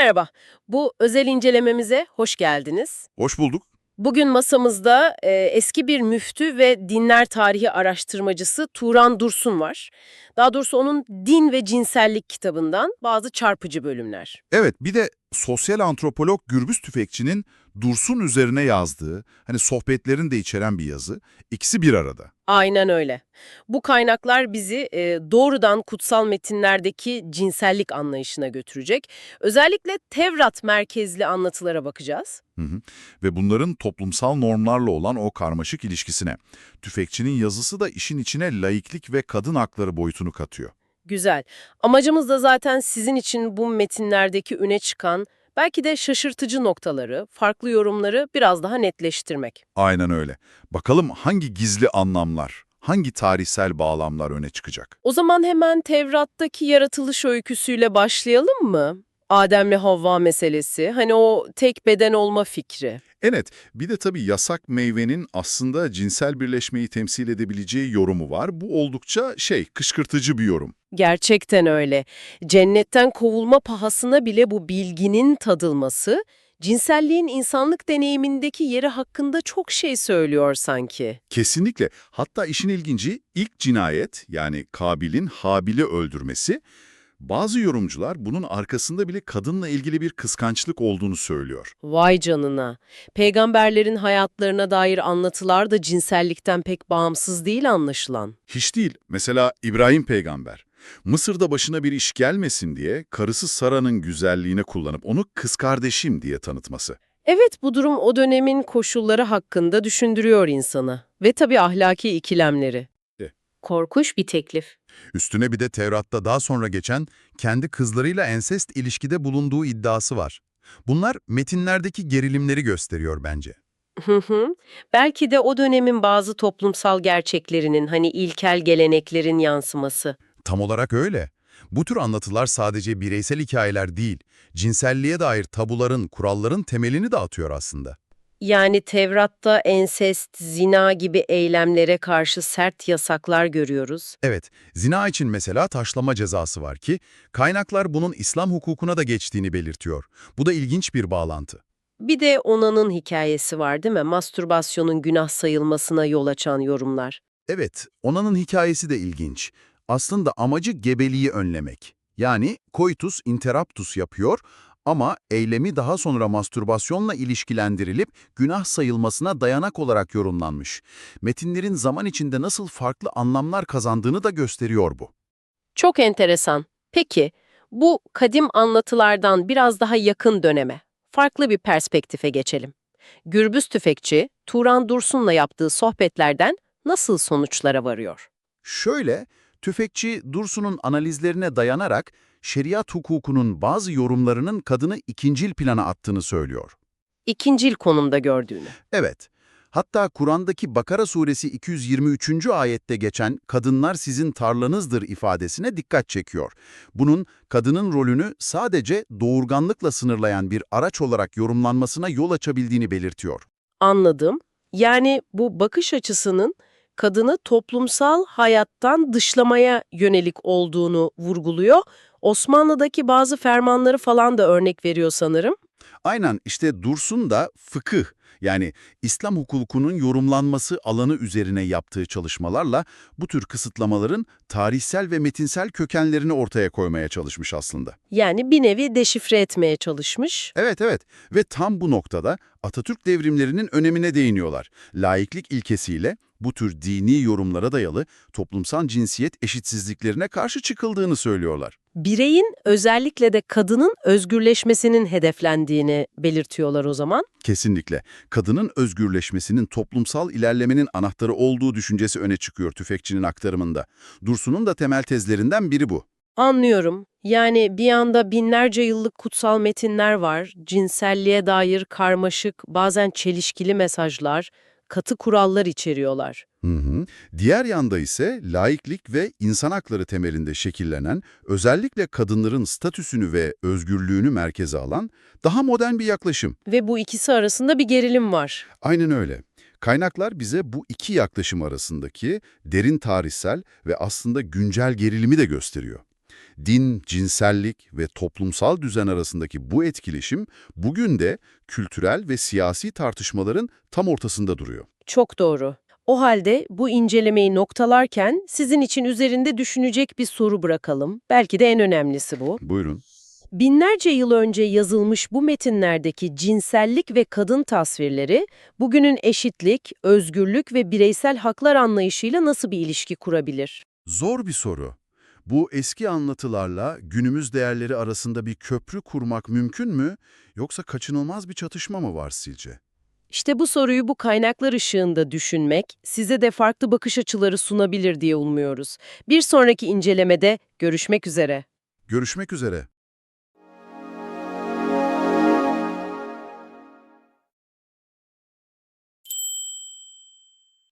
Merhaba, bu özel incelememize hoş geldiniz. Hoş bulduk. Bugün masamızda e, eski bir müftü ve dinler tarihi araştırmacısı Turan Dursun var. Daha doğrusu onun Din ve Cinsellik kitabından bazı çarpıcı bölümler. Evet, bir de sosyal antropolog Gürbüz Tüfekçi'nin Dursun üzerine yazdığı, hani sohbetlerini de içeren bir yazı. İkisi bir arada. Aynen öyle. Bu kaynaklar bizi e, doğrudan kutsal metinlerdeki cinsellik anlayışına götürecek. Özellikle Tevrat merkezli anlatılara bakacağız. Hı hı. Ve bunların toplumsal normlarla olan o karmaşık ilişkisine. Tüfekçinin yazısı da işin içine laiklik ve kadın hakları boyutunu katıyor. Güzel. Amacımız da zaten sizin için bu metinlerdeki öne çıkan, belki de şaşırtıcı noktaları, farklı yorumları biraz daha netleştirmek. Aynen öyle. Bakalım hangi gizli anlamlar, hangi tarihsel bağlamlar öne çıkacak? O zaman hemen Tevrat'taki yaratılış öyküsüyle başlayalım mı? Adem'le Havva meselesi, hani o tek beden olma fikri. Evet, bir de tabii yasak meyvenin aslında cinsel birleşmeyi temsil edebileceği yorumu var. Bu oldukça şey, kışkırtıcı bir yorum. Gerçekten öyle. Cennetten kovulma pahasına bile bu bilginin tadılması, cinselliğin insanlık deneyimindeki yeri hakkında çok şey söylüyor sanki. Kesinlikle. Hatta işin ilginci ilk cinayet yani Kabil'in Habil'i öldürmesi, bazı yorumcular bunun arkasında bile kadınla ilgili bir kıskançlık olduğunu söylüyor. Vay canına. Peygamberlerin hayatlarına dair anlatılar da cinsellikten pek bağımsız değil anlaşılan. Hiç değil. Mesela İbrahim peygamber. Mısır'da başına bir iş gelmesin diye karısı Sara'nın güzelliğini kullanıp onu kız kardeşim diye tanıtması. Evet bu durum o dönemin koşulları hakkında düşündürüyor insanı. Ve tabii ahlaki ikilemleri. De. Korkunç bir teklif. Üstüne bir de Tevrat'ta daha sonra geçen kendi kızlarıyla ensest ilişkide bulunduğu iddiası var. Bunlar metinlerdeki gerilimleri gösteriyor bence. Hı hı. Belki de o dönemin bazı toplumsal gerçeklerinin hani ilkel geleneklerin yansıması. Tam olarak öyle. Bu tür anlatılar sadece bireysel hikayeler değil, cinselliğe dair tabuların, kuralların temelini de atıyor aslında. Yani Tevrat'ta ensest, zina gibi eylemlere karşı sert yasaklar görüyoruz. Evet, zina için mesela taşlama cezası var ki, kaynaklar bunun İslam hukukuna da geçtiğini belirtiyor. Bu da ilginç bir bağlantı. Bir de Onan'ın hikayesi var değil mi? Mastürbasyonun günah sayılmasına yol açan yorumlar. Evet, Onan'ın hikayesi de ilginç. Aslında amacı gebeliği önlemek. Yani coitus interruptus yapıyor ama eylemi daha sonra mastürbasyonla ilişkilendirilip günah sayılmasına dayanak olarak yorumlanmış. Metinlerin zaman içinde nasıl farklı anlamlar kazandığını da gösteriyor bu. Çok enteresan. Peki, bu kadim anlatılardan biraz daha yakın döneme, farklı bir perspektife geçelim. Gürbüz Tüfekçi, Turan Dursun'la yaptığı sohbetlerden nasıl sonuçlara varıyor? Şöyle, tüfekçi Dursun'un analizlerine dayanarak şeriat hukukunun bazı yorumlarının kadını ikincil plana attığını söylüyor. İkincil konumda gördüğünü. Evet. Hatta Kur'an'daki Bakara suresi 223. ayette geçen kadınlar sizin tarlanızdır ifadesine dikkat çekiyor. Bunun kadının rolünü sadece doğurganlıkla sınırlayan bir araç olarak yorumlanmasına yol açabildiğini belirtiyor. Anladım. Yani bu bakış açısının kadını toplumsal hayattan dışlamaya yönelik olduğunu vurguluyor. Osmanlı'daki bazı fermanları falan da örnek veriyor sanırım. Aynen işte Dursun da fıkıh yani İslam hukukunun yorumlanması alanı üzerine yaptığı çalışmalarla bu tür kısıtlamaların tarihsel ve metinsel kökenlerini ortaya koymaya çalışmış aslında. Yani bir nevi deşifre etmeye çalışmış. Evet evet ve tam bu noktada Atatürk devrimlerinin önemine değiniyorlar. Laiklik ilkesiyle bu tür dini yorumlara dayalı toplumsal cinsiyet eşitsizliklerine karşı çıkıldığını söylüyorlar. Bireyin özellikle de kadının özgürleşmesinin hedeflendiğini belirtiyorlar o zaman. Kesinlikle. Kadının özgürleşmesinin toplumsal ilerlemenin anahtarı olduğu düşüncesi öne çıkıyor tüfekçinin aktarımında. Dursun'un da temel tezlerinden biri bu. Anlıyorum. Yani bir yanda binlerce yıllık kutsal metinler var, cinselliğe dair karmaşık, bazen çelişkili mesajlar, katı kurallar içeriyorlar. Hı hı. Diğer yanda ise laiklik ve insan hakları temelinde şekillenen, özellikle kadınların statüsünü ve özgürlüğünü merkeze alan daha modern bir yaklaşım. Ve bu ikisi arasında bir gerilim var. Aynen öyle. Kaynaklar bize bu iki yaklaşım arasındaki derin tarihsel ve aslında güncel gerilimi de gösteriyor. Din, cinsellik ve toplumsal düzen arasındaki bu etkileşim bugün de kültürel ve siyasi tartışmaların tam ortasında duruyor. Çok doğru. O halde bu incelemeyi noktalarken sizin için üzerinde düşünecek bir soru bırakalım. Belki de en önemlisi bu. Buyurun. Binlerce yıl önce yazılmış bu metinlerdeki cinsellik ve kadın tasvirleri, bugünün eşitlik, özgürlük ve bireysel haklar anlayışıyla nasıl bir ilişki kurabilir? Zor bir soru. Bu eski anlatılarla günümüz değerleri arasında bir köprü kurmak mümkün mü yoksa kaçınılmaz bir çatışma mı var sizce? İşte bu soruyu bu kaynaklar ışığında düşünmek, size de farklı bakış açıları sunabilir diye umuyoruz. Bir sonraki incelemede görüşmek üzere. Görüşmek üzere.